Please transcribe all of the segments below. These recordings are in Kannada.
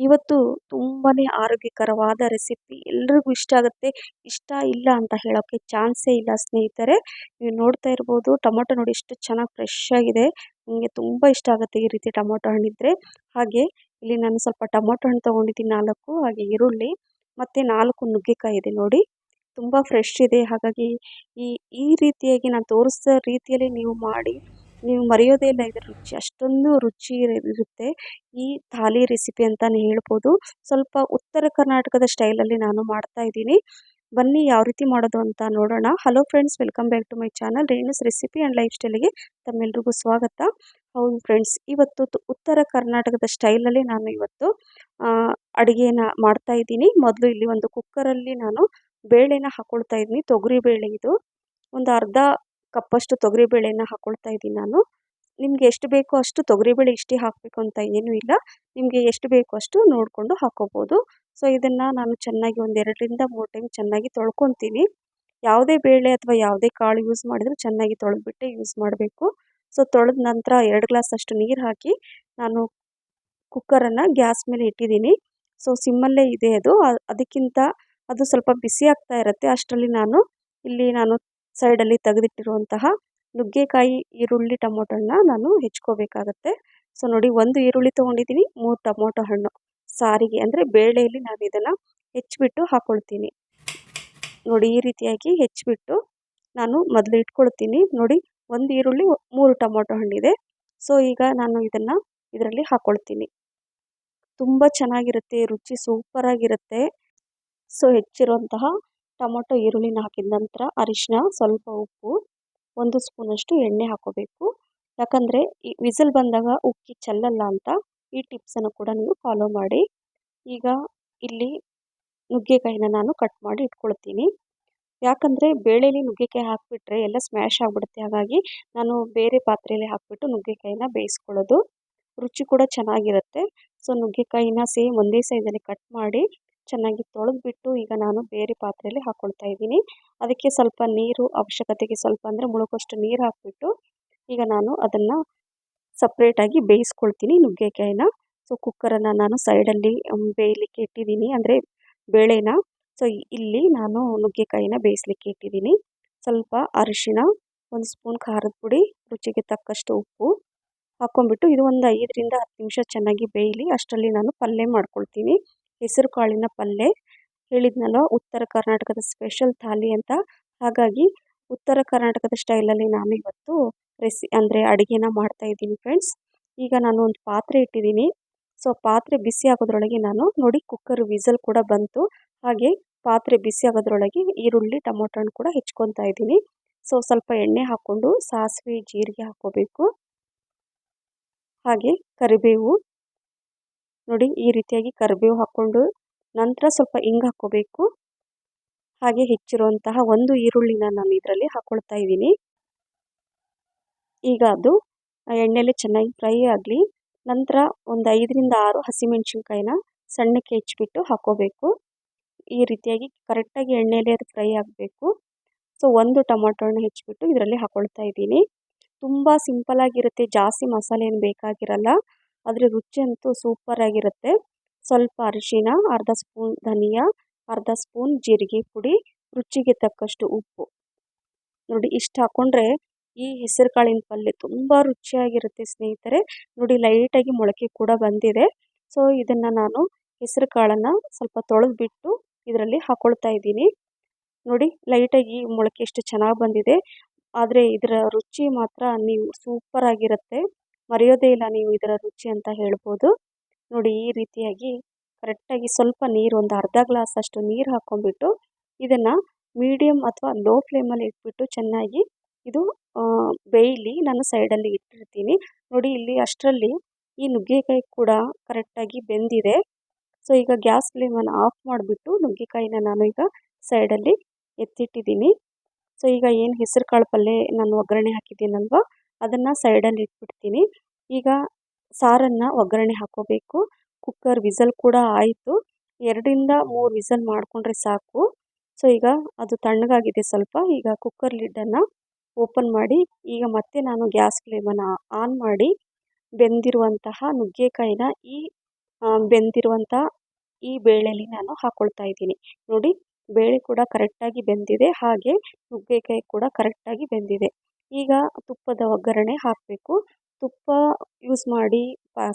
ಇವತ್ತು ತುಂಬಾ ಆರೋಗ್ಯಕರವಾದ ರೆಸಿಪಿ ಎಲ್ರಿಗೂ ಇಷ್ಟ ಆಗುತ್ತೆ. ಇಷ್ಟ ಇಲ್ಲ ಅಂತ ಹೇಳೋಕ್ಕೆ ಚಾನ್ಸೇ ಇಲ್ಲ ಸ್ನೇಹಿತರೆ. ನೀವು ನೋಡ್ತಾ ಇರ್ಬೋದು ಟೊಮೊಟೊ ನೋಡಿ ಎಷ್ಟು ಚೆನ್ನಾಗಿ ಫ್ರೆಶ್ ಆಗಿದೆ. ನನಗೆ ತುಂಬ ಇಷ್ಟ ಆಗುತ್ತೆ ಈ ರೀತಿ ಟೊಮೊಟೊ ಹಣ್ಣಿದ್ರೆ. ಹಾಗೆ ಇಲ್ಲಿ ನಾನು ಸ್ವಲ್ಪ ಟೊಮೊಟೊ ಹಣ್ಣು ತೊಗೊಂಡಿದ್ದೀನಿ ನಾಲ್ಕು, ಹಾಗೆ ಈರುಳ್ಳಿ, ಮತ್ತು ನಾಲ್ಕು ನುಗ್ಗೆಕಾಯಿ ಇದೆ ನೋಡಿ. ತುಂಬ ಫ್ರೆಶ್ ಇದೆ. ಹಾಗಾಗಿ ಈ ಈ ರೀತಿಯಾಗಿ ನಾನು ತೋರಿಸಿದ ರೀತಿಯಲ್ಲಿ ನೀವು ಮಾಡಿ ನೀವು ಮರೆಯೋದೇ ಇಲ್ಲ ಇದರ ರುಚಿ. ಅಷ್ಟೊಂದು ರುಚಿ ಇರುತ್ತೆ. ಈ ಥಾಲಿ ರೆಸಿಪಿ ಅಂತಲೇ ಹೇಳ್ಬೋದು. ಸ್ವಲ್ಪ ಉತ್ತರ ಕರ್ನಾಟಕದ ಸ್ಟೈಲಲ್ಲಿ ನಾನು ಮಾಡ್ತಾ ಇದ್ದೀನಿ. ಬನ್ನಿ ಯಾವ ರೀತಿ ಮಾಡೋದು ಅಂತ ನೋಡೋಣ. Hello friends welcome back to my channel Renu's recipe and life ಸ್ಟೈಲಿಗೆ ತಮ್ಮೆಲ್ರಿಗೂ ಸ್ವಾಗತ. ಹೌದು ಫ್ರೆಂಡ್ಸ್ ಇವತ್ತು ಉತ್ತರ ಕರ್ನಾಟಕದ ಸ್ಟೈಲಲ್ಲಿ ನಾನು ಇವತ್ತು ಅಡುಗೆನ ಮಾಡ್ತಾ ಇದ್ದೀನಿ. ಮೊದಲು ಇಲ್ಲಿ ಒಂದು ಕುಕ್ಕರಲ್ಲಿ ನಾನು ಬೇಳೆನ ಹಾಕ್ಕೊಳ್ತಾ ಇದ್ದೀನಿ. ತೊಗರಿ ಬೇಳೆ ಇದು. ಒಂದು ಅರ್ಧ ಕಪ್ಪಷ್ಟು ತೊಗರಿಬೇಳೆನ ಹಾಕ್ಕೊಳ್ತಾ ಇದ್ದೀನಿ ನಾನು. ನಿಮಗೆ ಎಷ್ಟು ಬೇಕೋ ಅಷ್ಟು ತೊಗರಿಬೇಳೆ ಇಷ್ಟೇ ಹಾಕಬೇಕು ಅಂತ ಏನೂ ಇಲ್ಲ. ನಿಮಗೆ ಎಷ್ಟು ಬೇಕೋ ಅಷ್ಟು ನೋಡಿಕೊಂಡು ಹಾಕ್ಕೋಬೋದು ಸೊ ಇದನ್ನು ನಾನು ಚೆನ್ನಾಗಿ ಒಂದು ಎರಡರಿಂದ ಮೂರು ಟೈಮ್ ಚೆನ್ನಾಗಿ ತೊಳ್ಕೊತೀನಿ. ಯಾವುದೇ ಬೇಳೆ ಅಥವಾ ಯಾವುದೇ ಕಾಳು ಯೂಸ್ ಮಾಡಿದರೂ ಚೆನ್ನಾಗಿ ತೊಳೆದ್ಬಿಟ್ಟೆ ಯೂಸ್ ಮಾಡಬೇಕು. ಸೊ ತೊಳೆದ ನಂತರ ಎರಡು ಗ್ಲಾಸ್ ಅಷ್ಟು ನೀರು ಹಾಕಿ ನಾನು ಕುಕ್ಕರನ್ನು ಗ್ಯಾಸ್ ಮೇಲೆ ಇಟ್ಟಿದ್ದೀನಿ. ಸೊ ಸಿಮ್ಮಲ್ಲೇ ಇದೆ ಅದು. ಅದಕ್ಕಿಂತ ಅದು ಸ್ವಲ್ಪ ಬಿಸಿ ಆಗ್ತಾ ಇರುತ್ತೆ. ಅಷ್ಟರಲ್ಲಿ ನಾನು ಇಲ್ಲಿ ನಾನು ಸೈಡಲ್ಲಿ ತೆಗೆದಿಟ್ಟಿರುವಂತಹ ನುಗ್ಗೆಕಾಯಿ ಈರುಳ್ಳಿ ಟೊಮೊಟೊನ ನಾನು ಹೆಚ್ಕೋಬೇಕಾಗತ್ತೆ. ಸೊ ನೋಡಿ ಒಂದು ಈರುಳ್ಳಿ ತೊಗೊಂಡಿದ್ದೀನಿ, ಮೂರು ಟೊಮೊಟೊ ಹಣ್ಣು. ಸಾರಿಗೆ ಅಂದರೆ ಬೇಳೆಯಲ್ಲಿ ನಾನು ಇದನ್ನು ಹೆಚ್ಚಿಬಿಟ್ಟು ಹಾಕ್ಕೊಳ್ತೀನಿ ನೋಡಿ ಈ ರೀತಿಯಾಗಿ ಹೆಚ್ಚಿಬಿಟ್ಟು ನಾನು ಮೊದಲು ಇಟ್ಕೊಳ್ತೀನಿ. ನೋಡಿ ಒಂದು ಈರುಳ್ಳಿ, ಮೂರು ಟೊಮೊಟೊ ಹಣ್ಣಿದೆ. ಸೊ ಈಗ ನಾನು ಇದನ್ನು ಇದರಲ್ಲಿ ಹಾಕ್ಕೊಳ್ತೀನಿ ತುಂಬ ಚೆನ್ನಾಗಿರುತ್ತೆ, ರುಚಿ ಸೂಪರಾಗಿರುತ್ತೆ. ಸೊ ಹೆಚ್ಚಿರುವಂತಹ ಟೊಮೊಟೊ ಈರುಳ್ಳಿನ ಹಾಕಿದ ನಂತರ ಅರಿಶಿನ ಸ್ವಲ್ಪ ಉಪ್ಪು, ಒಂದು ಸ್ಪೂನಷ್ಟು ಎಣ್ಣೆ ಹಾಕೋಬೇಕು. ಯಾಕಂದರೆ ಈ ವಿಸಿಲ್ ಬಂದಾಗ ಉಕ್ಕಿ ಚೆಲ್ಲಲ್ಲ ಅಂತ ಈ ಟಿಪ್ಸನ್ನು ಕೂಡ ನೀವು ಫಾಲೋ ಮಾಡಿ. ಈಗ ಇಲ್ಲಿ ನುಗ್ಗೆಕಾಯಿನ ನಾನು ಕಟ್ ಮಾಡಿ ಇಟ್ಕೊಳ್ತೀನಿ. ಯಾಕಂದರೆ ಬೇಳೆಲಿ ನುಗ್ಗೆಕಾಯಿ ಹಾಕಿಬಿಟ್ರೆ ಎಲ್ಲ ಸ್ಮ್ಯಾಶ್ ಆಗಿಬಿಡುತ್ತೆ. ಹಾಗಾಗಿ ನಾನು ಬೇರೆ ಪಾತ್ರೆಯಲ್ಲಿ ಹಾಕಿಬಿಟ್ಟು ನುಗ್ಗೆಕಾಯಿನ ಬೇಯಿಸ್ಕೊಳ್ಳೋದು. ರುಚಿ ಕೂಡ ಚೆನ್ನಾಗಿರುತ್ತೆ. ಸೊ ನುಗ್ಗೆಕಾಯಿನ ಸೇಮ್ ಒಂದೇ ಸೈಜಲ್ಲಿ ಕಟ್ ಮಾಡಿ ಚೆನ್ನಾಗಿ ತೊಳೆದ್ಬಿಟ್ಟು ಈಗ ನಾನು ಬೇರೆ ಪಾತ್ರೆಯಲ್ಲಿ ಹಾಕ್ಕೊಳ್ತಾ ಇದ್ದೀನಿ. ಅದಕ್ಕೆ ಸ್ವಲ್ಪ ನೀರು ಅವಶ್ಯಕತೆಗೆ ಸ್ವಲ್ಪ ಅಂದರೆ ಮುಳುಗೋಷ್ಟು ನೀರು ಹಾಕಿಬಿಟ್ಟು ಈಗ ನಾನು ಅದನ್ನು ಸಪ್ರೇಟಾಗಿ ಬೇಯಿಸ್ಕೊಳ್ತೀನಿ ನುಗ್ಗೆಕಾಯಿನ. ಸೊ ಕುಕ್ಕರನ್ನು ನಾನು ಸೈಡಲ್ಲಿ ಬೇಯಲಿಕ್ಕೆ ಇಟ್ಟಿದ್ದೀನಿ. ಅಂದರೆ ಬೇಳೆನ. ಸೊ ಇಲ್ಲಿ ನಾನು ನುಗ್ಗೆಕಾಯಿನ ಬೇಯಿಸ್ಲಿಕ್ಕೆ ಇಟ್ಟಿದ್ದೀನಿ. ಸ್ವಲ್ಪ ಅರಿಶಿನ, ಒಂದು ಸ್ಪೂನ್ ಖಾರದ ಪುಡಿ, ರುಚಿಗೆ ತಕ್ಕಷ್ಟು ಉಪ್ಪು ಹಾಕ್ಕೊಂಬಿಟ್ಟು ಇದು ಒಂದು ಐದರಿಂದ ಹತ್ತು ನಿಮಿಷ ಚೆನ್ನಾಗಿ ಬೇಯಲಿ. ಅಷ್ಟರಲ್ಲಿ ನಾನು ಪಲ್ಯ ಮಾಡ್ಕೊಳ್ತೀನಿ. ಹೆಸರು ಕಾಳಿನ ಪಲ್ಯ ಹೇಳಿದ್ನಲ್ವ? ಉತ್ತರ ಕರ್ನಾಟಕದ ಸ್ಪೆಷಲ್ ಥಾಲಿ ಅಂತ. ಹಾಗಾಗಿ ಉತ್ತರ ಕರ್ನಾಟಕದ ಸ್ಟೈಲಲ್ಲಿ ನಾನು ಇವತ್ತು ರೆಸಿ, ಅಂದರೆ ಅಡುಗೆನ ಮಾಡ್ತಾಯಿದ್ದೀನಿ ಫ್ರೆಂಡ್ಸ್. ಈಗ ನಾನು ಒಂದು ಪಾತ್ರೆ ಇಟ್ಟಿದ್ದೀನಿ. ಸೊ, ಪಾತ್ರೆ ಬಿಸಿ ಆಗೋದ್ರೊಳಗೆ ನಾನು ನೋಡಿ ಕುಕ್ಕರ್ ವಿಸಲ್ ಕೂಡ ಬಂತು. ಹಾಗೆ ಪಾತ್ರೆ ಬಿಸಿ ಆಗೋದ್ರೊಳಗೆ ಈರುಳ್ಳಿ ಟೊಮೊಟೊ ಹಣ್ಣು ಕೂಡ ಹೆಚ್ಕೊತಾ ಇದ್ದೀನಿ. ಸೊ, ಸ್ವಲ್ಪ ಎಣ್ಣೆ ಹಾಕ್ಕೊಂಡು ಸಾಸಿವೆ, ಜೀರಿಗೆ ಹಾಕ್ಕೋಬೇಕು. ಹಾಗೆ ಕರಿಬೇವು ನೋಡಿ ಈ ರೀತಿಯಾಗಿ ಕರಿಬೇವು ಹಾಕ್ಕೊಂಡು ನಂತರ ಸ್ವಲ್ಪ ಹಿಂಗೆ ಹಾಕ್ಕೋಬೇಕು. ಹಾಗೆ ಹೆಚ್ಚಿರುವಂತಹ ಒಂದು ಈರುಳ್ಳಿನ ನಾನು ಇದರಲ್ಲಿ ಹಾಕ್ಕೊಳ್ತಾ ಇದ್ದೀನಿ. ಈಗ ಅದು ಎಣ್ಣೆಲೆ ಚೆನ್ನಾಗಿ ಫ್ರೈ ಆಗಲಿ, ನಂತರ ಒಂದು ಐದರಿಂದ ಆರು ಹಸಿಮೆಣ್ಸಿನ್ಕಾಯಿನ ಸಣ್ಣಕ್ಕೆ ಹೆಚ್ಚಿಬಿಟ್ಟು ಹಾಕ್ಕೋಬೇಕು. ಈ ರೀತಿಯಾಗಿ ಕರೆಕ್ಟಾಗಿ ಎಣ್ಣೆಯಲ್ಲಿ ಅದು ಫ್ರೈ ಆಗಬೇಕು. ಸೊ, ಒಂದು ಟೊಮೊಟೊ ಹಣ್ಣು ಹೆಚ್ಚಿಬಿಟ್ಟು ಇದರಲ್ಲಿ ಹಾಕ್ಕೊಳ್ತಾ ಇದ್ದೀನಿ. ತುಂಬ ಸಿಂಪಲಾಗಿರುತ್ತೆ ಜಾಸ್ತಿ ಮಸಾಲೆ ಏನು ಬೇಕಾಗಿರಲ್ಲ. ಆದರೆ ರುಚಿ ಅಂತೂ ಸೂಪರಾಗಿರುತ್ತೆ ಸ್ವಲ್ಪ ಅರಿಶಿನ ಅರ್ಧ ಸ್ಪೂನ್ ಧನಿಯಾ, ಅರ್ಧ ಸ್ಪೂನ್ ಜೀರಿಗೆ ಪುಡಿ, ರುಚಿಗೆ ತಕ್ಕಷ್ಟು ಉಪ್ಪು. ನೋಡಿ ಇಷ್ಟು ಹಾಕ್ಕೊಂಡ್ರೆ ಈ ಹೆಸರು ಕಾಳಿನ ಪಲ್ಯ ತುಂಬ ರುಚಿಯಾಗಿರುತ್ತೆ ಸ್ನೇಹಿತರೆ. ನೋಡಿ ಲೈಟಾಗಿ ಮೊಳಕೆ ಕೂಡ ಬಂದಿದೆ. ಸೊ, ಇದನ್ನು ನಾನು ಹೆಸರು ಕಾಳನ್ನು ಸ್ವಲ್ಪ ತೊಳೆದ್ಬಿಟ್ಟು ಇದರಲ್ಲಿ ಹಾಕ್ಕೊಳ್ತಾ ಇದ್ದೀನಿ. ನೋಡಿ ಲೈಟಾಗಿ ಮೊಳಕೆ ಎಷ್ಟು ಚೆನ್ನಾಗಿ ಬಂದಿದೆ. ಆದರೆ ಇದರ ರುಚಿ ಮಾತ್ರ ನೀವು ಸೂಪರಾಗಿರುತ್ತೆ ಮರೆಯೋದೇ ಇಲ್ಲ ನೀವು ಇದರ ರುಚಿ ಅಂತ ಹೇಳ್ಬೋದು. ನೋಡಿ ಈ ರೀತಿಯಾಗಿ ಕರೆಕ್ಟಾಗಿ ಸ್ವಲ್ಪ ನೀರು ಒಂದು ಅರ್ಧ ಗ್ಲಾಸ್ ಅಷ್ಟು ನೀರು ಹಾಕ್ಕೊಂಡ್ಬಿಟ್ಟು ಇದನ್ನು ಮೀಡಿಯಮ್ ಅಥವಾ ಲೋ ಫ್ಲೇಮಲ್ಲಿ ಇಟ್ಬಿಟ್ಟು ಚೆನ್ನಾಗಿ ಇದು ಬೇಯಲಿ ನಾನು ಸೈಡಲ್ಲಿ ಇಟ್ಟಿರ್ತೀನಿ. ನೋಡಿ ಇಲ್ಲಿ ಅಷ್ಟರಲ್ಲಿ ಈ ನುಗ್ಗೆಕಾಯಿ ಕೂಡ ಕರೆಕ್ಟಾಗಿ ಬೆಂದಿದೆ. ಸೊ ಈಗ ಗ್ಯಾಸ್ ಫ್ಲೇಮನ್ನು ಆಫ್ ಮಾಡಿಬಿಟ್ಟು ನುಗ್ಗೆಕಾಯಿನ ನಾನು ಈಗ ಸೈಡಲ್ಲಿ ಎತ್ತಿಟ್ಟಿದ್ದೀನಿ. ಸೊ ಈಗ ಏನು ಹೆಸರು ಕಾಳು ಪಲ್ಯ ನಾನು ಒಗ್ಗರಣೆ ಹಾಕಿದ್ದೀನಲ್ವ? ಅದನ್ನು ಸೈಡಲ್ಲಿ ಇಟ್ಬಿಡ್ತೀನಿ. ಈಗ ಸಾರನ್ನು ಒಗ್ಗರಣೆ ಹಾಕ್ಕೋಬೇಕು ಕುಕ್ಕರ್ ವಿಸಲ್ ಕೂಡ ಆಯಿತು. ಎರಡರಿಂದ ಮೂರು ವಿಸಲ್ ಮಾಡಿಕೊಂಡ್ರೆ ಸಾಕು. ಸೊ ಈಗ ಅದು ತಣ್ಣಗಾಗಿದೆ ಸ್ವಲ್ಪ. ಈಗ ಕುಕ್ಕರ್ ಲಿಡ್ಡನ್ನು ಓಪನ್ ಮಾಡಿ, ಈಗ ಮತ್ತೆ ನಾನು ಗ್ಯಾಸ್ ಫ್ಲೇಮನ್ನು ಆನ್ ಮಾಡಿ, ಬೆಂದಿರುವಂತಹ ನುಗ್ಗೆಕಾಯಿನ ಈ ಬೆಂದಿರುವಂಥ ಈ ಬೇಳೆಲಿ ನಾನು ಹಾಕ್ಕೊಳ್ತಾ ಇದ್ದೀನಿ. ನೋಡಿ, ಬೇಳೆ ಕೂಡ ಕರೆಕ್ಟಾಗಿ ಬೆಂದಿದೆ. ಹಾಗೆ ನುಗ್ಗೆಕಾಯಿ ಕೂಡ ಕರೆಕ್ಟಾಗಿ ಬೆಂದಿದೆ. ಈಗ ತುಪ್ಪದ ಒಗ್ಗರಣೆ ಹಾಕಬೇಕು. ತುಪ್ಪ ಯೂಸ್ ಮಾಡಿ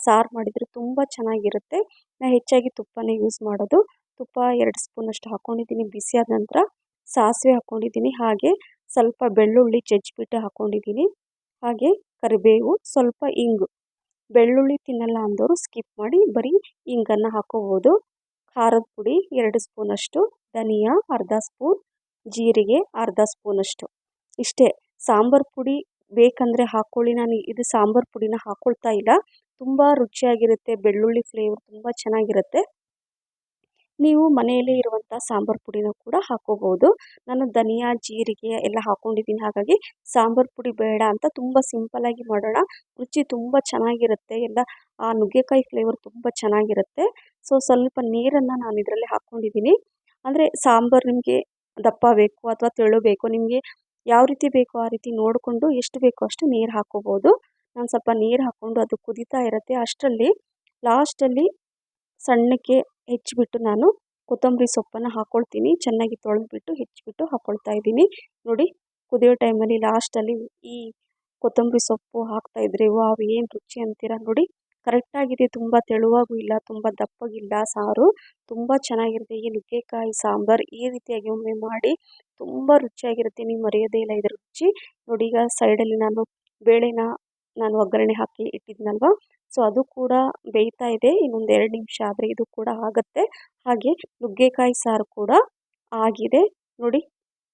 ಸಾರು ಮಾಡಿದರೆ ತುಂಬ ಚೆನ್ನಾಗಿರುತ್ತೆ. ನಾನು ಹೆಚ್ಚಾಗಿ ತುಪ್ಪನೇ ಯೂಸ್ ಮಾಡೋದು. ತುಪ್ಪ ಎರಡು ಸ್ಪೂನಷ್ಟು ಹಾಕ್ಕೊಂಡಿದ್ದೀನಿ ಬಿಸಿಯಾದ ನಂತರ ಸಾಸಿವೆ ಹಾಕ್ಕೊಂಡಿದ್ದೀನಿ ಹಾಗೆ ಸ್ವಲ್ಪ ಬೆಳ್ಳುಳ್ಳಿ ಜಜ್ಜಿಬಿಟ್ಟು ಹಾಕ್ಕೊಂಡಿದ್ದೀನಿ ಹಾಗೆ ಕರಿಬೇವು, ಸ್ವಲ್ಪ ಇಂಗು. ಬೆಳ್ಳುಳ್ಳಿ ತಿನ್ನಲ್ಲ ಅಂದವರು ಸ್ಕಿಪ್ ಮಾಡಿ ಬರೀ ಇಂಗನ್ನು ಹಾಕ್ಕೋಬೋದು ಖಾರದ ಪುಡಿ ಎರಡು ಸ್ಪೂನಷ್ಟು ಧನಿಯಾ ಅರ್ಧ ಸ್ಪೂನ್ ಜೀರಿಗೆ ಅರ್ಧ ಸ್ಪೂನಷ್ಟು ಇಷ್ಟೇ. ಸಾಂಬಾರು ಪುಡಿ ಬೇಕಂದರೆ ಹಾಕ್ಕೊಳ್ಳಿ ನಾನು ಇದು ಸಾಂಬಾರು ಪುಡಿನ ಹಾಕ್ಕೊಳ್ತಾ ಇಲ್ಲ. ತುಂಬ ರುಚಿಯಾಗಿರುತ್ತೆ. ಬೆಳ್ಳುಳ್ಳಿ ಫ್ಲೇವರ್ ತುಂಬ ಚೆನ್ನಾಗಿರುತ್ತೆ. ನೀವು ಮನೆಯಲ್ಲೇ ಇರುವಂಥ ಸಾಂಬಾರು ಪುಡಿನ ಕೂಡ ಹಾಕ್ಕೋಬೋದು ನಾನು ಧನಿಯಾ, ಜೀರಿಗೆ ಎಲ್ಲ ಹಾಕ್ಕೊಂಡಿದ್ದೀನಿ ಹಾಗಾಗಿ ಸಾಂಬಾರು ಪುಡಿ ಬೇಡ ಅಂತ ತುಂಬ ಸಿಂಪಲ್ಲಾಗಿ ಮಾಡೋಣ. ರುಚಿ ತುಂಬ ಚೆನ್ನಾಗಿರುತ್ತೆ. ಎಲ್ಲ, ಆ ನುಗ್ಗೆಕಾಯಿ ಫ್ಲೇವರ್ ತುಂಬ ಚೆನ್ನಾಗಿರುತ್ತೆ. ಸೊ ಸ್ವಲ್ಪ ನೀರನ್ನು ನಾನು ಇದರಲ್ಲಿ ಹಾಕ್ಕೊಂಡಿದ್ದೀನಿ ಅಂದರೆ ಸಾಂಬಾರು ನಿಮಗೆ ದಪ್ಪ ಬೇಕು ಅಥವಾ ತೆಳು ಬೇಕು. ನಿಮಗೆ ಯಾವ ರೀತಿ ಬೇಕೋ ಆ ರೀತಿ ನೋಡಿಕೊಂಡು ಎಷ್ಟು ಬೇಕೋ ಅಷ್ಟು ನೀರು ಹಾಕ್ಕೋಬೋದು ನಾನು ಸ್ವಲ್ಪ ನೀರು ಹಾಕ್ಕೊಂಡು ಅದು ಕುದಿತಾ ಇರುತ್ತೆ. ಅಷ್ಟರಲ್ಲಿ ಲಾಸ್ಟಲ್ಲಿ ಸಣ್ಣಕ್ಕೆ ಹೆಚ್ಚಿಬಿಟ್ಟು ನಾನು ಕೊತ್ತಂಬರಿ ಸೊಪ್ಪನ್ನು ಹಾಕ್ಕೊಳ್ತೀನಿ ಚೆನ್ನಾಗಿ ತೊಳೆದ್ಬಿಟ್ಟು ಹೆಚ್ಚಿಬಿಟ್ಟು ಹಾಕ್ಕೊಳ್ತಾ ಇದ್ದೀನಿ. ನೋಡಿ, ಕುದಿಯೋ ಟೈಮಲ್ಲಿ ಲಾಸ್ಟಲ್ಲಿ ಈ ಕೊತ್ತಂಬರಿ ಸೊಪ್ಪು ಹಾಕ್ತಾಯಿದ್ರೆ ವಾವ್, ಏನು ರುಚಿ ಅಂತೀರ ನೋಡಿ. ಕರೆಕ್ಟಾಗಿದೆ ತುಂಬ ತೆಳುವಾಗೂ ಇಲ್ಲ ತುಂಬ ದಪ್ಪಗಿಲ್ಲ ಸಾರು. ತುಂಬ ಚೆನ್ನಾಗಿರುತ್ತೆ ಈ ನುಗ್ಗೆಕಾಯಿ ಸಾಂಬಾರು. ಈ ರೀತಿಯಾಗಿ ಒಮ್ಮೆ ಮಾಡಿ ತುಂಬ ರುಚಿಯಾಗಿರುತ್ತೆ. ನೀವು ಮರೆಯೋದೇ ಇಲ್ಲ ಇದರ ರುಚಿ. ನೋಡಿ ಈಗ ಸೈಡಲ್ಲಿ ನಾನು ಬೇಳೆನ ನಾನು ಒಗ್ಗರಣೆ ಹಾಕಿ ಇಟ್ಟಿದ್ನಲ್ವ? ಸೊ ಅದು ಕೂಡ ಬೇಯ್ತಾ ಇದೆ. ಇನ್ನೊಂದು ಎರಡು ನಿಮಿಷ ಆದರೆ ಇದು ಕೂಡ ಆಗುತ್ತೆ. ಹಾಗೆ ನುಗ್ಗೆಕಾಯಿ ಸಾರು ಕೂಡ ಆಗಿದೆ. ನೋಡಿ,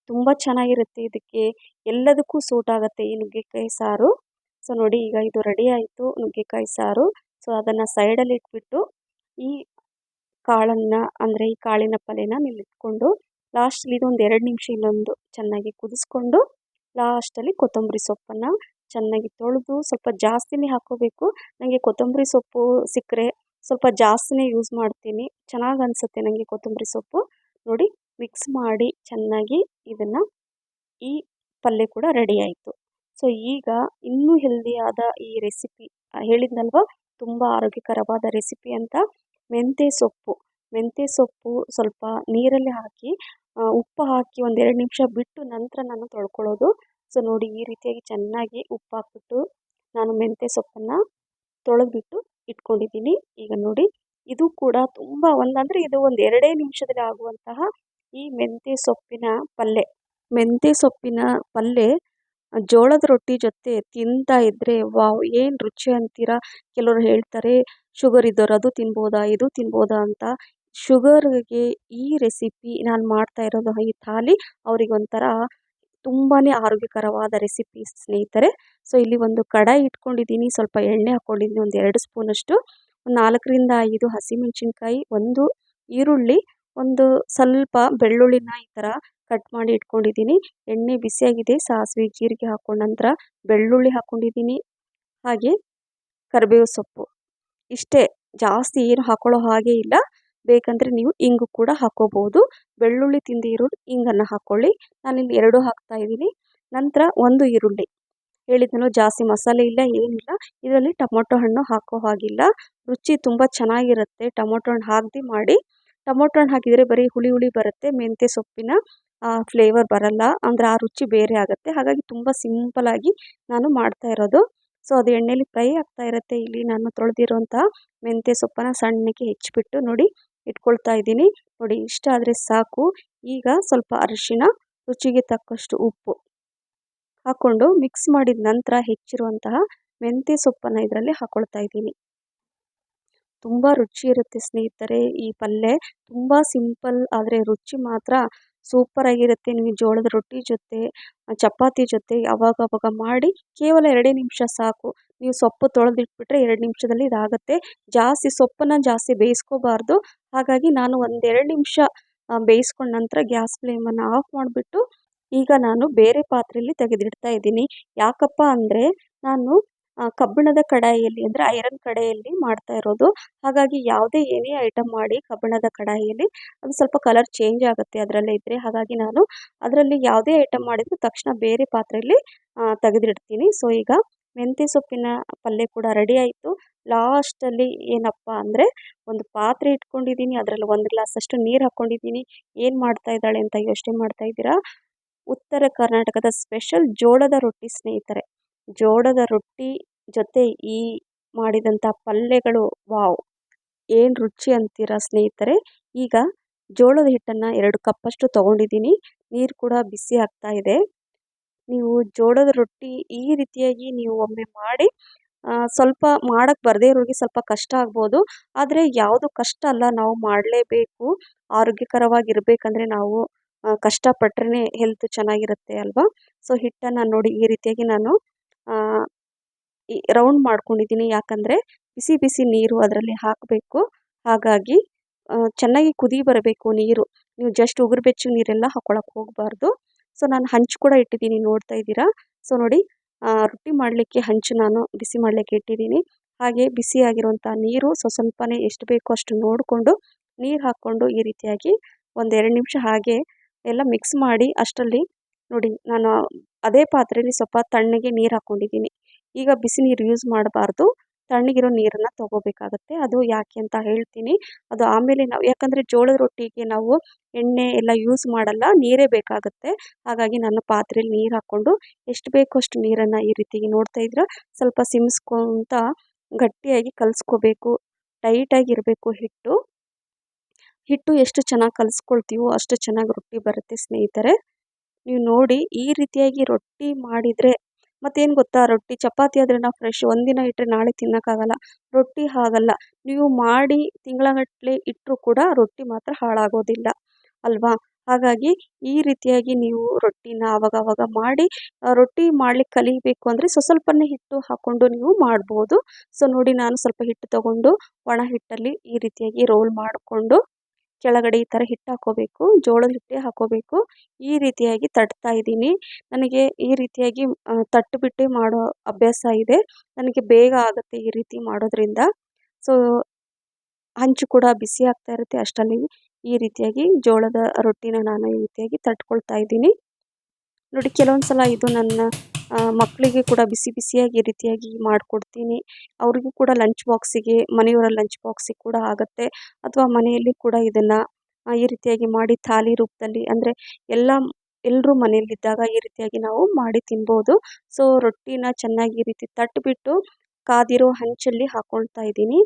ತುಂಬ ಚೆನ್ನಾಗಿರುತ್ತೆ. ಇದಕ್ಕೆ ಎಲ್ಲದಕ್ಕೂ ಸೂಟ್ ಆಗುತ್ತೆ ಈ ನುಗ್ಗೆಕಾಯಿ ಸಾರು. ಸೊ ನೋಡಿ, ಈಗ ಇದು ರೆಡಿ ಆಯಿತು ನುಗ್ಗೆಕಾಯಿ ಸಾರು. ಸೊ ಅದನ್ನು ಸೈಡಲ್ಲಿ ಇಟ್ಬಿಟ್ಟು ಈ ಕಾಳನ್ನು, ಅಂದರೆ ಈ ಕಾಳಿನ ಪಲ್ಯನ ಇಟ್ಕೊಂಡು ಲಾಸ್ಟಲ್ಲಿ ಇದೊಂದು ಎರಡು ನಿಮಿಷ ಇಲ್ಲೊಂದು ಚೆನ್ನಾಗಿ ಕುದಿಸ್ಕೊಂಡು ಲಾಸ್ಟಲ್ಲಿ ಕೊತ್ತಂಬರಿ ಸೊಪ್ಪನ್ನು ಚೆನ್ನಾಗಿ ತೊಳೆದು ಸ್ವಲ್ಪ ಜಾಸ್ತಿನೇ ಹಾಕೋಬೇಕು ನನಗೆ ಕೊತ್ತಂಬರಿ ಸೊಪ್ಪು ಸಿಕ್ಕರೆ ಸ್ವಲ್ಪ ಜಾಸ್ತಿನೇ ಯೂಸ್ ಮಾಡ್ತೀನಿ. ಚೆನ್ನಾಗಿ ಅನಿಸುತ್ತೆ ನನಗೆ ಕೊತ್ತಂಬರಿ ಸೊಪ್ಪು. ನೋಡಿ ಮಿಕ್ಸ್ ಮಾಡಿ ಚೆನ್ನಾಗಿ ಇದನ್ನು ಈ ಪಲ್ಯ ಕೂಡ ರೆಡಿ ಆಯಿತು. ಸೊ ಈಗ ಇನ್ನೂ ಹೆಲ್ದಿಯಾದ ಈ ರೆಸಿಪಿ ಹೇಳಿದ್ನಲ್ವ? ತುಂಬ ಆರೋಗ್ಯಕರವಾದ ರೆಸಿಪಿ ಅಂತ. ಮೆಂತ್ಯ ಸೊಪ್ಪು. ಮೆಂತ್ಯ ಸೊಪ್ಪು ಸ್ವಲ್ಪ ನೀರಲ್ಲಿ ಹಾಕಿ ಉಪ್ಪು ಹಾಕಿ ಒಂದೆರಡು ನಿಮಿಷ ಬಿಟ್ಟು ನಂತರ ನಾನು ತೊಳ್ಕೊಳ್ಳೋದು. ಸೊ ನೋಡಿ ಈ ರೀತಿಯಾಗಿ ಚೆನ್ನಾಗಿ ಉಪ್ಪು ಹಾಕ್ಬಿಟ್ಟು ನಾನು ಮೆಂತ್ಯ ಸೊಪ್ಪನ್ನು ತೊಳೆದ್ಬಿಟ್ಟು ಇಟ್ಕೊಂಡಿದ್ದೀನಿ. ಈಗ ನೋಡಿ, ಇದು ಕೂಡ ತುಂಬ ಒಂದಂದರೆ ಇದು ಒಂದು ಎರಡೇ ನಿಮಿಷದಲ್ಲಿ ಆಗುವಂತಹ ಈ ಮೆಂತ್ಯ ಸೊಪ್ಪಿನ ಪಲ್ಯ ಮೆಂತ್ಯ ಸೊಪ್ಪಿನ ಪಲ್ಯ ಜೋಳದ ರೊಟ್ಟಿ ಜೊತೆ ತಿಂತಾ ಇದ್ದರೆ ವಾವ್, ಏನು ರುಚಿ ಅಂತೀರಾ? ಕೆಲವರು ಹೇಳ್ತಾರೆ, ಶುಗರ್ ಇದ್ದವರು ಅದು ತಿನ್ಬೋದಾ, ಇದು ತಿನ್ಬೋದಾ ಅಂತ. ಶುಗರ್ಗೆ ಈ ರೆಸಿಪಿ ನಾನು ಮಾಡ್ತಾ ಇರೋದು ಈ ಥಾಲಿ ಅವರಿಗೆ ಒಂಥರ ತುಂಬಾ ಆರೋಗ್ಯಕರವಾದ ರೆಸಿಪಿ, ಸ್ನೇಹಿತರೆ. ಸೊ, ಇಲ್ಲಿ ಒಂದು ಕಡಾಯಿ ಇಟ್ಕೊಂಡಿದ್ದೀನಿ, ಸ್ವಲ್ಪ ಎಣ್ಣೆ ಹಾಕ್ಕೊಂಡಿದ್ದೀನಿ, ಒಂದು ಎರಡು ಸ್ಪೂನಷ್ಟು. ನಾಲ್ಕರಿಂದ ಐದು ಹಸಿಮೆಣಸಿನ್ಕಾಯಿ, ಒಂದು ಈರುಳ್ಳಿ, ಒಂದು ಸ್ವಲ್ಪ ಬೆಳ್ಳುಳ್ಳಿನ ಈ ಥರ ಕಟ್ ಮಾಡಿ ಇಟ್ಕೊಂಡಿದ್ದೀನಿ. ಎಣ್ಣೆ ಬಿಸಿಯಾಗಿದೆ. ಸಾಸಿವೆ, ಜೀರಿಗೆ ಹಾಕೊಂಡ ನಂತರ ಬೆಳ್ಳುಳ್ಳಿ ಹಾಕೊಂಡಿದ್ದೀನಿ. ಹಾಗೆ ಕರಿಬೇವು ಸೊಪ್ಪು. ಇಷ್ಟೇ, ಜಾಸ್ತಿ ಏನು ಹಾಕೊಳ್ಳೋ ಹಾಗೆ ಇಲ್ಲ. ಬೇಕಂದರೆ ನೀವು ಇಂಗು ಕೂಡ ಹಾಕೋಬಹುದು ಬೆಳ್ಳುಳ್ಳಿ ತಿಂದೇ ಇರೋರು ಇಂಗನ್ನು ಹಾಕ್ಕೊಳ್ಳಿ ನಾನಿಲ್ಲಿ ಎರಡು ಹಾಕ್ತಾ ಇದ್ದೀನಿ. ನಂತರ ಒಂದು ಈರುಳ್ಳಿ. ಹೇಳಿದ್ನಲ್ಲ ಜಾಸ್ತಿ ಮಸಾಲೆ ಇಲ್ಲ, ಏನಿಲ್ಲ. ಇದರಲ್ಲಿ ಟೊಮೊಟೊ ಹಣ್ಣು ಹಾಕೋ ಹಾಗಿಲ್ಲ. ರುಚಿ ತುಂಬ ಚೆನ್ನಾಗಿರುತ್ತೆ. ಟೊಮೊಟೊ ಹಣ್ಣು ಹಾಕದೆ ಮಾಡಿ. ಟೊಮೊಟೊ ಹಣ್ಣು ಹಾಕಿದರೆ ಬರೀ ಹುಳಿ ಹುಳಿ ಬರುತ್ತೆ. ಮೆಂತ್ಯ ಸೊಪ್ಪಿನ ಫ್ಲೇವರ್ ಬರಲ್ಲ, ಅಂದರೆ ಆ ರುಚಿ ಬೇರೆ ಆಗುತ್ತೆ. ಹಾಗಾಗಿ ತುಂಬ ಸಿಂಪಲಾಗಿ ನಾನು ಮಾಡ್ತಾ ಇರೋದು. ಸೊ ಅದು ಎಣ್ಣೆಲಿ ಫ್ರೈ ಆಗ್ತಾ ಇರುತ್ತೆ. ಇಲ್ಲಿ ನಾನು ತೊಳೆದಿರುವಂಥ ಮೆಂತ್ಯ ಸೊಪ್ಪನ್ನು ಸಣ್ಣಕ್ಕೆ ಹೆಚ್ಚಿಬಿಟ್ಟು ನೋಡಿ ಇಟ್ಕೊಳ್ತಾ ಇದ್ದೀನಿ. ನೋಡಿ, ಇಷ್ಟ ಆದರೆ ಸಾಕು. ಈಗ ಸ್ವಲ್ಪ ಅರಿಶಿನ, ರುಚಿಗೆ ತಕ್ಕಷ್ಟು ಉಪ್ಪು ಹಾಕ್ಕೊಂಡು ಮಿಕ್ಸ್ ಮಾಡಿದ ನಂತರ ಹೆಚ್ಚಿರುವಂತಹ ಮೆಂತ್ಯ ಸೊಪ್ಪನ್ನು ಇದರಲ್ಲಿ ಹಾಕ್ಕೊಳ್ತಾ ಇದ್ದೀನಿ. ತುಂಬ ರುಚಿ ಇರುತ್ತೆ ಸ್ನೇಹಿತರೆ ಈ ಪಲ್ಯ ತುಂಬ ಸಿಂಪಲ್ ಆದರೆ ರುಚಿ ಮಾತ್ರ ಸೂಪರಾಗಿರುತ್ತೆ ನಿಮಗೆ ಜೋಳದ ರೊಟ್ಟಿ ಜೊತೆ ಚಪಾತಿ ಜೊತೆ ಅವಾಗವಾಗ ಮಾಡಿ ಕೇವಲ ಎರಡೇ ನಿಮಿಷ ಸಾಕು. ನೀವು ಸೊಪ್ಪು ತೊಳೆದಿಟ್ಬಿಟ್ರೆ ಎರಡು ನಿಮಿಷದಲ್ಲಿ ಇದಾಗುತ್ತೆ. ಜಾಸ್ತಿ ಸೊಪ್ಪನ್ನು ಜಾಸ್ತಿ ಬೇಯಿಸ್ಕೋಬಾರ್ದು. ಹಾಗಾಗಿ ನಾನು ಒಂದೆರಡು ನಿಮಿಷ ಬೇಯಿಸ್ಕೊಂಡ ನಂತರ ಗ್ಯಾಸ್ ಫ್ಲೇಮನ್ನು ಆಫ್ ಮಾಡಿಬಿಟ್ಟು ಈಗ ನಾನು ಬೇರೆ ಪಾತ್ರೆಯಲ್ಲಿ ತೆಗೆದಿಡ್ತಾ ಇದ್ದೀನಿ. ಯಾಕಪ್ಪ ಅಂದರೆ ನಾನು ಕಬ್ಬಿಣದ ಕಡಾಯಿಯಲ್ಲಿ ಅಂದರೆ ಐರನ್ ಕಡಾಯಿಯಲ್ಲಿ ಮಾಡ್ತಾ ಇರೋದು. ಹಾಗಾಗಿ ಯಾವುದೇ ಏನೇ ಐಟಮ್ ಮಾಡಿ ಕಬ್ಬಿಣದ ಕಡಾಯಿಯಲ್ಲಿ ಅದು ಸ್ವಲ್ಪ ಕಲರ್ ಚೇಂಜ್ ಆಗುತ್ತೆ ಅದರಲ್ಲೇ ಇದ್ದರೆ ಹಾಗಾಗಿ ನಾನು ಅದರಲ್ಲಿ ಯಾವುದೇ ಐಟಮ್ ಮಾಡಿದರೂ ತಕ್ಷಣ ಬೇರೆ ಪಾತ್ರೆಯಲ್ಲಿ ತೆಗೆದಿಡ್ತೀನಿ. ಸೊ ಈಗ ಮೆಂತ್ಯ ಸೊಪ್ಪಿನ ಪಲ್ಯ ಕೂಡ ರೆಡಿ ಆಯಿತು. ಲಾಸ್ಟಲ್ಲಿ ಏನಪ್ಪ ಅಂದರೆ ಒಂದು ಪಾತ್ರೆ ಇಟ್ಕೊಂಡಿದ್ದೀನಿ. ಅದರಲ್ಲಿ ಒಂದು ಗ್ಲಾಸಷ್ಟು ನೀರು ಹಾಕ್ಕೊಂಡಿದ್ದೀನಿ ಏನು ಮಾಡ್ತಾ ಇದ್ದಾಳೆ ಅಂತ ಯೋಚನೆ ಮಾಡ್ತಾ ಇದ್ದೀರಾ? ಉತ್ತರ ಕರ್ನಾಟಕದ ಸ್ಪೆಷಲ್ ಜೋಳದ ರೊಟ್ಟಿ ಸ್ನೇಹಿತರೆ. ಜೋಳದ ರೊಟ್ಟಿ ಜೊತೆ ಈ ಮಾಡಿದಂಥ ಪಲ್ಯಗಳು, ವಾವ್! ಏನು ರುಚಿ ಅಂತೀರಾ ಸ್ನೇಹಿತರೆ? ಈಗ ಜೋಳದ ಹಿಟ್ಟನ್ನು ಎರಡು ಕಪ್ಪಷ್ಟು ತೊಗೊಂಡಿದ್ದೀನಿ. ನೀರು ಕೂಡ ಬಿಸಿ ಆಗ್ತಾ ಇದೆ. ನೀವು ಜೋಳದ ರೊಟ್ಟಿ ಈ ರೀತಿಯಾಗಿ ನೀವು ಒಮ್ಮೆ ಮಾಡಿ ಸ್ವಲ್ಪ ಮಾಡೋಕ್ಕೆ ಬರದೇ ಇರೋರಿಗೆ ಸ್ವಲ್ಪ ಕಷ್ಟ ಆಗ್ಬೋದು. ಆದರೆ ಯಾವುದು ಕಷ್ಟ ಅಲ್ಲ, ನಾವು ಮಾಡಲೇಬೇಕು. ಆರೋಗ್ಯಕರವಾಗಿರಬೇಕಂದ್ರೆ ನಾವು ಕಷ್ಟಪಟ್ರೇ ಹೆಲ್ತ್ ಚೆನ್ನಾಗಿರುತ್ತೆ ಅಲ್ವಾ? ಸೊ ಹಿಟ್ಟನ್ನು ನೋಡಿ ಈ ರೀತಿಯಾಗಿ ನಾನು ಈ ರೌಂಡ್ ಮಾಡ್ಕೊಂಡಿದ್ದೀನಿ. ಯಾಕಂದರೆ ಬಿಸಿ ಬಿಸಿ ನೀರು ಅದರಲ್ಲಿ ಹಾಕಬೇಕು. ಹಾಗಾಗಿ ಚೆನ್ನಾಗಿ ಕುದಿ ಬರಬೇಕು ನೀರು. ನೀವು ಜಸ್ಟ್ ಉಗುರು ಬೆಚ್ಚಗೆ ನೀರೆಲ್ಲ ಹಾಕೊಳಕ್ಕೆ ಹೋಗಬಾರ್ದು. ಸೊ ನಾನು ಹಂಚು ಕೂಡ ಇಟ್ಟಿದ್ದೀನಿ, ನೋಡ್ತಾ ಇದ್ದೀರಾ? ಸೊ ನೋಡಿ ರೊಟ್ಟಿ ಮಾಡಲಿಕ್ಕೆ ಹಂಚು ನಾನು ಬಿಸಿ ಮಾಡಲಿಕ್ಕೆ ಇಟ್ಟಿದ್ದೀನಿ. ಹಾಗೆ ಬಿಸಿಯಾಗಿರುವಂಥ ನೀರು ಸೊ, ಸ್ವಲ್ಪನೇ ಎಷ್ಟು ಬೇಕೋ ಅಷ್ಟು ನೋಡಿಕೊಂಡು ನೀರು ಹಾಕ್ಕೊಂಡು ಈ ರೀತಿಯಾಗಿ ಒಂದೆರಡು ನಿಮಿಷ ಹಾಗೆ ಎಲ್ಲ ಮಿಕ್ಸ್ ಮಾಡಿ ಅಷ್ಟರಲ್ಲಿ ನೋಡಿ, ನಾನು ಅದೇ ಪಾತ್ರೆಯಲ್ಲಿ ಸ್ವಲ್ಪ ತಣ್ಣಗೆ ನೀರು ಹಾಕ್ಕೊಂಡಿದ್ದೀನಿ ಈಗ ಬಿಸಿ ನೀರು ಯೂಸ್ ಮಾಡಬಾರ್ದು. ತಣ್ಣಗಿರೋ ನೀರನ್ನು ತೊಗೋಬೇಕಾಗತ್ತೆ. ಅದು ಯಾಕೆ ಅಂತ ಹೇಳ್ತೀನಿ. ಅದು ಆಮೇಲೆ ನಾವು, ಯಾಕಂದರೆ ಜೋಳದ ರೊಟ್ಟಿಗೆ ನಾವು ಎಣ್ಣೆ ಎಲ್ಲ ಯೂಸ್ ಮಾಡಲ್ಲ, ನೀರೇ ಬೇಕಾಗುತ್ತೆ. ಹಾಗಾಗಿ ನಾನು ಪಾತ್ರೆಯಲ್ಲಿ ನೀರು ಹಾಕ್ಕೊಂಡು ಎಷ್ಟು ಬೇಕೋ ಅಷ್ಟು ನೀರನ್ನು ಈ ರೀತಿ ನೋಡ್ತಾ ಇದ್ರೆ ಸ್ವಲ್ಪ ಸಿಮ್ಸ್ಕೊಂತ ಗಟ್ಟಿಯಾಗಿ ಕಲಿಸ್ಕೋಬೇಕು. ಟೈಟಾಗಿ ಇರಬೇಕು ಹಿಟ್ಟು. ಹಿಟ್ಟು ಎಷ್ಟು ಚೆನ್ನಾಗಿ ಕಲಿಸ್ಕೊಳ್ತೀವೋ ಅಷ್ಟು ಚೆನ್ನಾಗಿ ರೊಟ್ಟಿ ಬರುತ್ತೆ ಸ್ನೇಹಿತರೆ. ನೀವು ನೋಡಿ ಈ ರೀತಿಯಾಗಿ ರೊಟ್ಟಿ ಮಾಡಿದರೆ ಮತ್ತೇನು ಗೊತ್ತಾ? ರೊಟ್ಟಿ ಚಪಾತಿ ಆದರೆ ನಾವು ಫ್ರೆಶ್ ಒಂದಿನ ಇಟ್ಟರೆ ನಾಳೆ ತಿನ್ನೋಕ್ಕಾಗಲ್ಲ. ರೊಟ್ಟಿ ಹಾಗಲ್ಲ. ನೀವು ಮಾಡಿ ತಿಂಗಳಗಟ್ಟಲೆ ಇಟ್ಟರೂ ಕೂಡ ರೊಟ್ಟಿ ಮಾತ್ರ ಹಾಳಾಗೋದಿಲ್ಲ. ಅಲ್ವಾ? ಹಾಗಾಗಿ ಈ ರೀತಿಯಾಗಿ ನೀವು ರೊಟ್ಟಿನ ಆವಾಗವಾಗ ಮಾಡಿ ರೊಟ್ಟಿ ಮಾಡ್ಲಿಕ್ಕೆ ಕಲಿಬೇಕು ಅಂದರೆ ಸ್ವಸ್ವಲ್ಪನೇ ಹಿಟ್ಟು ಹಾಕ್ಕೊಂಡು ನೀವು ಮಾಡ್ಬೋದು. ಸೊ, ನೋಡಿ ನಾನು ಸ್ವಲ್ಪ ಹಿಟ್ಟು ತಗೊಂಡು ಒಣ ಹಿಟ್ಟಲ್ಲಿ ಈ ರೀತಿಯಾಗಿ ರೋಲ್ ಮಾಡಿಕೊಂಡು ಕೆಳಗಡೆ ಈ ಥರ ಹಿಟ್ಟು ಹಾಕ್ಕೋಬೇಕು ಜೋಳದ ಹಿಟ್ಟೇ ಹಾಕ್ಕೋಬೇಕು ಈ ರೀತಿಯಾಗಿ ತಟ್ತಾ ಇದ್ದೀನಿ. ನನಗೆ ಈ ರೀತಿಯಾಗಿ ತಟ್ಟಿಬಿಟ್ಟೇ ಮಾಡೋ ಅಭ್ಯಾಸ ಇದೆ. ನನಗೆ ಬೇಗ ಆಗುತ್ತೆ ಈ ರೀತಿ ಮಾಡೋದ್ರಿಂದ. ಸೊ ಹಂಚು ಕೂಡ ಬಿಸಿ ಆಗ್ತಾ ಇರುತ್ತೆ. ಅಷ್ಟರಲ್ಲಿ ಈ ರೀತಿಯಾಗಿ ಜೋಳದ ರೊಟ್ಟಿನ ನಾನು ಈ ರೀತಿಯಾಗಿ ತಟ್ಕೊಳ್ತಾ ಇದ್ದೀನಿ. ನೋಡಿ ಕೆಲವೊಂದು ಸಲ ಇದು ನನ್ನ ಮಕ್ಕಳಿಗೆ ಕೂಡ ಬಿಸಿ ಬಿಸಿಯಾಗಿ ಈ ರೀತಿಯಾಗಿ ಮಾಡಿಕೊಡ್ತೀನಿ. ಅವರಿಗೂ ಕೂಡ ಲಂಚ್ ಬಾಕ್ಸಿಗೆ ಮನೆಯವರ ಲಂಚ್ ಬಾಕ್ಸಿಗೆ ಕೂಡ ಆಗುತ್ತೆ. ಅಥವಾ ಮನೆಯಲ್ಲಿ ಕೂಡ ಇದನ್ನು ಈ ರೀತಿಯಾಗಿ ಮಾಡಿ ಥಾಲಿ ರೂಪದಲ್ಲಿ ಅಂದರೆ ಎಲ್ಲ ಎಲ್ಲರೂ ಮನೆಯಲ್ಲಿದ್ದಾಗ ಈ ರೀತಿಯಾಗಿ ನಾವು ಮಾಡಿ ತಿನ್ಬೋದು. ಸೊ, ರೊಟ್ಟಿನ ಚೆನ್ನಾಗಿ ಈ ರೀತಿ ತಟ್ಟಿಬಿಟ್ಟು ಕಾದಿರೋ ಹಂಚಲ್ಲಿ ಹಾಕ್ಕೊಳ್ತಾ ಇದ್ದೀನಿ.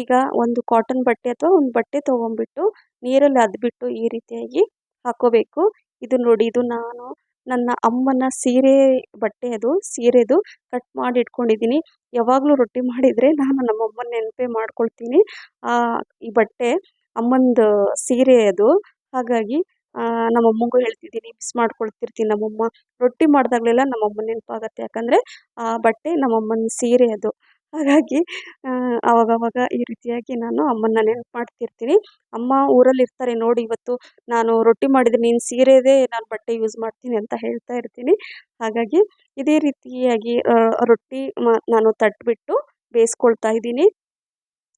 ಈಗ ಒಂದು ಕಾಟನ್ ಬಟ್ಟೆ ಅಥವಾ ಒಂದು ಬಟ್ಟೆ ತೊಗೊಂಬಿಟ್ಟು ನೀರಲ್ಲಿ ಅದ್ಬಿಟ್ಟು ಈ ರೀತಿಯಾಗಿ ಹಾಕ್ಕೋಬೇಕು ಇದು ನೋಡಿ, ಇದು ನಾನು ನನ್ನ ಅಮ್ಮನ ಸೀರೆ ಬಟ್ಟೆ ಅದು, ಸೀರೆದು ಕಟ್ ಮಾಡಿ ಇಟ್ಕೊಂಡಿದ್ದೀನಿ. ಯಾವಾಗಲೂ ರೊಟ್ಟಿ ಮಾಡಿದರೆ ನಾನು ನಮ್ಮ ಅಮ್ಮನ ನೆನಪೇ ಮಾಡ್ಕೊಳ್ತೀನಿ. ಈ ಬಟ್ಟೆ ಅಮ್ಮಂದು ಸೀರೆ ಅದು. ಹಾಗಾಗಿ ನಮ್ಮ ಅಮ್ಮಂಗೂ ಹೇಳ್ತಿದ್ದೀನಿ ಮಿಸ್ ಮಾಡ್ಕೊಳ್ತಿರ್ತೀನಿ ನಮ್ಮಮ್ಮ. ರೊಟ್ಟಿ ಮಾಡಿದಾಗಲೆಲ್ಲ ನಮ್ಮಮ್ಮ ನೆನಪಾಗತ್ತೆ. ಯಾಕಂದರೆ, ಆ ಬಟ್ಟೆ ನಮ್ಮಮ್ಮನ ಸೀರೆ ಅದು. ಹಾಗಾಗಿ ಆವಾಗವಾಗ ಈ ರೀತಿಯಾಗಿ ನಾನು ಅಮ್ಮನ್ನ ನೆನಪು ಮಾಡ್ತಿರ್ತೀನಿ. ಅಮ್ಮ ಊರಲ್ಲಿ ಇರ್ತಾರೆ ನೋಡಿ, ಇವತ್ತು ನಾನು ರೊಟ್ಟಿ ಮಾಡಿದ್ರೆ ನೀನು ಸೀರೆದೇ ನಾನು ಬಟ್ಟೆ ಯೂಸ್ ಮಾಡ್ತೀನಿ ಅಂತ ಹೇಳ್ತಾ ಇರ್ತೀನಿ. ಹಾಗಾಗಿ ಇದೇ ರೀತಿಯಾಗಿ ರೊಟ್ಟಿ ನಾನು ತಟ್ಟಿಬಿಟ್ಟು ಬೇಯಿಸ್ಕೊಳ್ತಾ ಇದ್ದೀನಿ.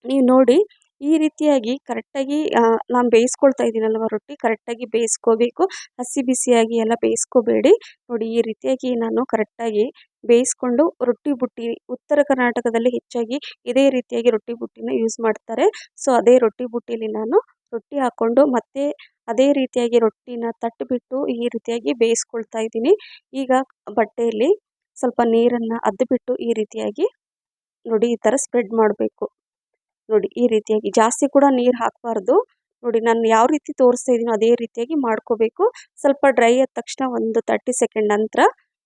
ನೀವು ನೋಡಿ ಈ ರೀತಿಯಾಗಿ ಕರೆಕ್ಟಾಗಿ ನಾನು ಬೇಯಿಸ್ಕೊಳ್ತಾ ಇದ್ದೀನಲ್ವ ರೊಟ್ಟಿ, ಕರೆಕ್ಟಾಗಿ ಬೇಯಿಸ್ಕೋಬೇಕು. ಹಸಿ ಬಿಸಿಯಾಗಿ ಎಲ್ಲ ಬೇಯಿಸ್ಕೋಬೇಡಿ. ನೋಡಿ, ಈ ರೀತಿಯಾಗಿ ನಾನು ಕರೆಕ್ಟಾಗಿ ಬೇಯಿಸ್ಕೊಂಡು ರೊಟ್ಟಿ ಬುಟ್ಟಿ, ಉತ್ತರ ಕರ್ನಾಟಕದಲ್ಲಿ ಹೆಚ್ಚಾಗಿ ಇದೇ ರೀತಿಯಾಗಿ ರೊಟ್ಟಿ ಬುಟ್ಟಿನ ಯೂಸ್ ಮಾಡ್ತಾರೆ. ಸೊ, ಅದೇ ರೊಟ್ಟಿ ಬುಟ್ಟಿಲಿ ನಾನು ರೊಟ್ಟಿ ಹಾಕ್ಕೊಂಡು ಮತ್ತೆ ಅದೇ ರೀತಿಯಾಗಿ ರೊಟ್ಟಿನ ತಟ್ಟಿಬಿಟ್ಟು ಈ ರೀತಿಯಾಗಿ ಬೇಯಿಸ್ಕೊಳ್ತಾ ಇದ್ದೀನಿ. ಈಗ ಬಟ್ಟೆಯಲ್ಲಿ ಸ್ವಲ್ಪ ನೀರನ್ನು ಅದ್ದುಬಿಟ್ಟು ಈ ರೀತಿಯಾಗಿ ನೋಡಿ, ಈ ಥರ ಸ್ಪ್ರೆಡ್ ಮಾಡಬೇಕು. ನೋಡಿ, ಈ ರೀತಿಯಾಗಿ ಜಾಸ್ತಿ ಕೂಡ ನೀರು ಹಾಕಬಾರ್ದು. ನೋಡಿ, ನಾನು ಯಾವ ರೀತಿ ತೋರಿಸ್ತಾ ಇದ್ದೀನೋ ಅದೇ ರೀತಿಯಾಗಿ ಮಾಡ್ಕೋಬೇಕು. ಸ್ವಲ್ಪ ಡ್ರೈ ಆದ ತಕ್ಷಣ ಒಂದು ತರ್ಟಿ ಸೆಕೆಂಡ್ ನಂತರ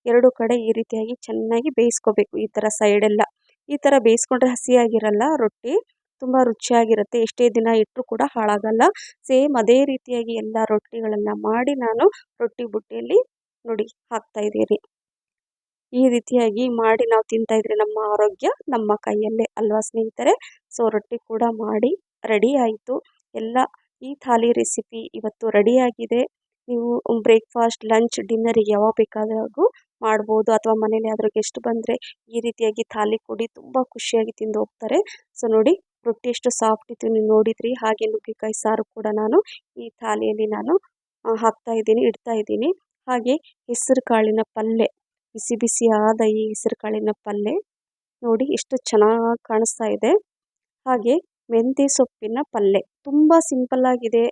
ಎರಡು ಕಡೆ ಈ ರೀತಿಯಾಗಿ ಚೆನ್ನಾಗಿ ಬೇಯಿಸ್ಕೋಬೇಕು, ಈ ಥರ ಸೈಡೆಲ್ಲ. ಈ ಥರ ಬೇಯಿಸ್ಕೊಂಡ್ರೆ ಹಸಿಯಾಗಿರಲ್ಲ ರೊಟ್ಟಿ, ತುಂಬ ರುಚಿಯಾಗಿರುತ್ತೆ. ಎಷ್ಟೇ ದಿನ ಇಟ್ಟರೂ ಕೂಡ ಹಾಳಾಗಲ್ಲ. ಸೇಮ್ ಅದೇ ರೀತಿಯಾಗಿ ಎಲ್ಲ ರೊಟ್ಟಿಗಳನ್ನು ಮಾಡಿ ನಾನು ರೊಟ್ಟಿ ಬುಟ್ಟಿಯಲ್ಲಿ ನೋಡಿ ಹಾಕ್ತಾಯಿದ್ದೀನಿ ಈ ರೀತಿಯಾಗಿ ಮಾಡಿ ನಾವು ತಿಂತಾಯಿದ್ರೆ ನಮ್ಮ ಆರೋಗ್ಯ ನಮ್ಮ ಕೈಯಲ್ಲೇ ಅಲ್ವಾ ಸ್ನೇಹಿತರೆ? ಸೊ, ರೊಟ್ಟಿ ಕೂಡ ಮಾಡಿ ರೆಡಿ ಆಯಿತು. ಎಲ್ಲ ಈ ಥಾಲಿ ರೆಸಿಪಿ ಇವತ್ತು ರೆಡಿಯಾಗಿದೆ ನೀವು ಬ್ರೇಕ್ಫಾಸ್ಟ್, ಲಂಚ್ ಡಿನ್ನರಿಗೆ ಯಾವಾಗ ಬೇಕಾದಾಗೂ ಮಾಡ್ಬೋದು. ಅಥವಾ ಮನೇಲಿ ಯಾರಾದರೂ ಗೆಸ್ಟ್ ಬಂದರೆ ಈ ರೀತಿಯಾಗಿ ಥಾಲಿ ಕೊಡಿ. ತುಂಬ ಖುಷಿಯಾಗಿ ತಿಂದು ಹೋಗ್ತಾರೆ. ಸೊ, ನೋಡಿ ರೊಟ್ಟಿ ಎಷ್ಟು ಸಾಫ್ಟ್ ಇತ್ತು. ನೀವು ನೋಡಿದ್ರಿ. ಹಾಗೆ ನುಗ್ಗೆಕಾಯಿ ಸಾರು ಕೂಡ ನಾನು ಈ ಥಾಲಿಯಲ್ಲಿ ನಾನು ಹಾಕ್ತಾ ಇದ್ದೀನಿ, ಇಡ್ತಾ ಇದ್ದೀನಿ. ಹಾಗೆ ಹೆಸರು ಕಾಳಿನ ಪಲ್ಯ ಬಿಸಿ ಬಿಸಿಯಾದ ಈ ಹೆಸರು ಕಾಳಿನ ಪಲ್ಯ ನೋಡಿ ಎಷ್ಟು ಚೆನ್ನಾಗಿ ಕಾಣಿಸ್ತಾ ಇದೆ. ಹಾಗೆ ಮೆಂತ್ಯ ಸೊಪ್ಪಿನ ಪಲ್ಯ ತುಂಬ ಸಿಂಪಲ್ ಆಗಿದೆ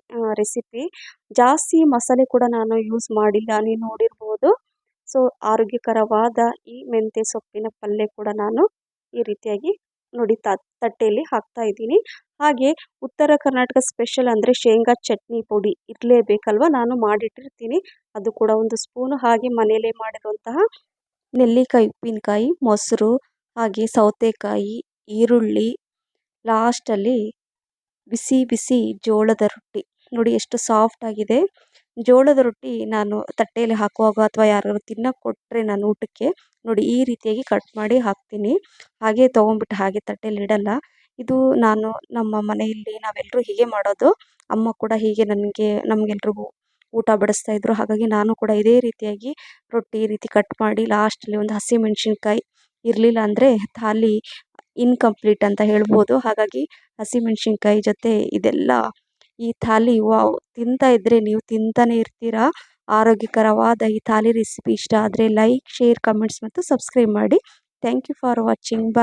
ರೆಸಿಪಿ. ಜಾಸ್ತಿ ಮಸಾಲೆ ಕೂಡ ನಾನು ಯೂಸ್ ಮಾಡಿಲ್ಲ, ನೀವು ನೋಡಿರ್ಬೋದು. ಸೊ, ಆರೋಗ್ಯಕರವಾದ ಈ ಮೆಂತ್ಯ ಸೊಪ್ಪಿನ ಪಲ್ಯ ಕೂಡ ನಾನು ಈ ರೀತಿಯಾಗಿ ನೋಡಿ ತಟ್ಟೆಯಲ್ಲಿ ಹಾಕ್ತಾ ಇದ್ದೀನಿ. ಹಾಗೆ ಉತ್ತರ ಕರ್ನಾಟಕ ಸ್ಪೆಷಲ್ ಅಂದರೆ ಶೇಂಗಾ ಚಟ್ನಿ ಪುಡಿ ಇರಲೇಬೇಕಲ್ವ? ನಾನು ಮಾಡಿಟ್ಟಿರ್ತೀನಿ. ಅದು ಕೂಡ ಒಂದು ಸ್ಪೂನು ಹಾಗೆ ಮನೆಯಲ್ಲೇ ಮಾಡಿರುವಂತಹ ನೆಲ್ಲಿಕಾಯಿ, ಉಪ್ಪಿನಕಾಯಿ, ಮೊಸರು, ಹಾಗೆ ಸೌತೆಕಾಯಿ, ಈರುಳ್ಳಿ ಲಾಸ್ಟಲ್ಲಿ ಬಿಸಿ ಬಿಸಿ ಜೋಳದ ರೊಟ್ಟಿ. ನೋಡಿ ಎಷ್ಟು ಸಾಫ್ಟ್ ಆಗಿದೆ. ಜೋಳದ ರೊಟ್ಟಿ ನಾನು ತಟ್ಟೆಯಲ್ಲಿ ಹಾಕುವಾಗ ಅಥವಾ ಯಾರು ತಿನ್ನೋಕೆ ಕೊಟ್ಟರೆ ನಾನು ಊಟಕ್ಕೆ ನೋಡಿ ಈ ರೀತಿಯಾಗಿ ಕಟ್ ಮಾಡಿ ಹಾಕ್ತೀನಿ. ಹಾಗೆ ತೊಗೊಂಡ್ಬಿಟ್ಟು ಹಾಗೆ ತಟ್ಟೆಯಲ್ಲಿ ಇಡಲ್ಲ. ಇದು ನಾನು ನಮ್ಮ ಮನೆಯಲ್ಲಿ ನಾವೆಲ್ಲರೂ ಹೀಗೆ ಮಾಡೋದು. ಅಮ್ಮ ಕೂಡ ಹೀಗೆ ನನಗೆ, ನಮಗೆಲ್ರಿಗೂ ಊಟ ಬಡಿಸ್ತಾ ಇದ್ರು. ಹಾಗಾಗಿ ನಾನು ಕೂಡ ಇದೇ ರೀತಿಯಾಗಿ ರೊಟ್ಟಿ ಈ ರೀತಿ ಕಟ್ ಮಾಡಿ ಲಾಸ್ಟಲ್ಲಿ ಒಂದು ಹಸಿ ಹಸಿಮೆಣ್ಸಿನ್ಕಾಯಿ ಇರಲಿಲ್ಲ ಅಂದರೆ ಥಾಲಿ ಇನ್ಕಂಪ್ಲೀಟ್ ಅಂತ ಹೇಳ್ಬೋದು. ಹಾಗಾಗಿ ಹಸಿ ಹಸಿಮೆಣ್ಸಿನ್ಕಾಯಿ ಜೊತೆ ಇದೆಲ್ಲ ಈ ಥಾಲಿ ವಾವ್, ತಿಂತಾ ಇದ್ದರೆ ನೀವು ತಿಂತಾನೆ ಇರ್ತೀರಾ. ಆರೋಗ್ಯಕರವಾದ ಈ ಥಾಲಿ ರೆಸಿಪಿ ಇಷ್ಟ ಆದರೆ ಲೈಕ್, ಶೇರ್, ಕಮೆಂಟ್ಸ್ ಮತ್ತು ಸಬ್ಸ್ಕ್ರೈಬ್ ಮಾಡಿ. Thank you for watching. Bye.